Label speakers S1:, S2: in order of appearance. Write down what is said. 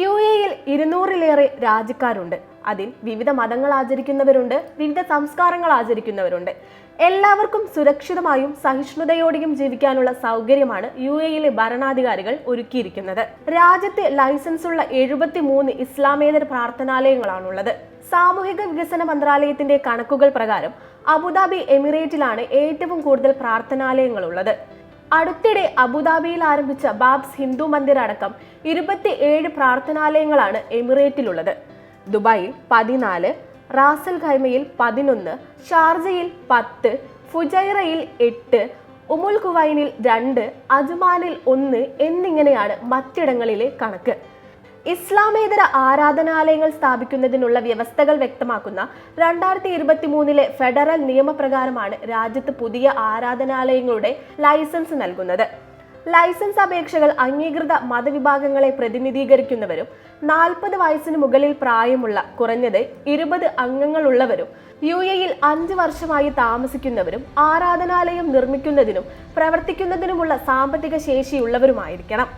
S1: U എയിൽ ഇരുന്നൂറിലേറെ രാജ്യക്കാരുണ്ട്. അതിൽ വിവിധ മതങ്ങൾ ആചരിക്കുന്നവരുണ്ട് വിവിധ സംസ്കാരങ്ങൾ ആചരിക്കുന്നവരുണ്ട്. എല്ലാവർക്കും സുരക്ഷിതമായും സഹിഷ്ണുതയോടെയും ജീവിക്കാനുള്ള സൗകര്യമാണ് യു എയിലെ ഭരണാധികാരികൾ ഒരുക്കിയിരിക്കുന്നത്. രാജ്യത്ത് ലൈസൻസുള്ള എഴുപത്തി മൂന്ന് ഇസ്ലാമേതര പ്രാർത്ഥനാലയങ്ങളാണുള്ളത്. സാമൂഹിക വികസന മന്ത്രാലയത്തിന്റെ കണക്കുകൾ പ്രകാരം അബുദാബി എമിറേറ്റിലാണ് ഏറ്റവും കൂടുതൽ പ്രാർത്ഥനാലയങ്ങളുള്ളത്. അടുത്തിടെ അബുദാബിയിൽ ആരംഭിച്ച ബാബ്സ് ഹിന്ദു മന്ദിർ അടക്കം ഇരുപത്തിയേഴ് പ്രാർത്ഥനാലയങ്ങളാണ് എമിറേറ്റിലുള്ളത്. ദുബായിൽ പതിനാല് റാസൽ ഖൈമയിൽ പതിനൊന്ന് ഷാർജയിൽ പത്ത് ഫുജൈറയിൽ എട്ട് ഉമുൽ കുവൈനിൽ രണ്ട് അജ്മാനിൽ ഒന്ന് എന്നിങ്ങനെയാണ് മറ്റിടങ്ങളിലെ കണക്ക്. ഇസ്ലാമേതര ആരാധനാലയങ്ങൾ സ്ഥാപിക്കുന്നതിനുള്ള വ്യവസ്ഥകൾ വ്യക്തമാക്കുന്ന രണ്ടായിരത്തി ഇരുപത്തി മൂന്നിലെ ഫെഡറൽ നിയമപ്രകാരമാണ് രാജ്യത്ത് പുതിയ ആരാധനാലയങ്ങളുടെ ലൈസൻസ് നൽകുന്നത്. ലൈസൻസ് അപേക്ഷകൾ അംഗീകൃത മതവിഭാഗങ്ങളെ പ്രതിനിധീകരിക്കുന്നവരും നാൽപ്പത് വയസ്സിന് മുകളിൽ പ്രായമുള്ള കുറഞ്ഞത് ഇരുപത് അംഗങ്ങളുള്ളവരും യു എയിൽ അഞ്ച് വർഷമായി താമസിക്കുന്നവരും ആരാധനാലയം നിർമ്മിക്കുന്നതിനും പ്രവർത്തിക്കുന്നതിനുമുള്ള സാമ്പത്തിക ശേഷിയുള്ളവരുമായിരിക്കണം.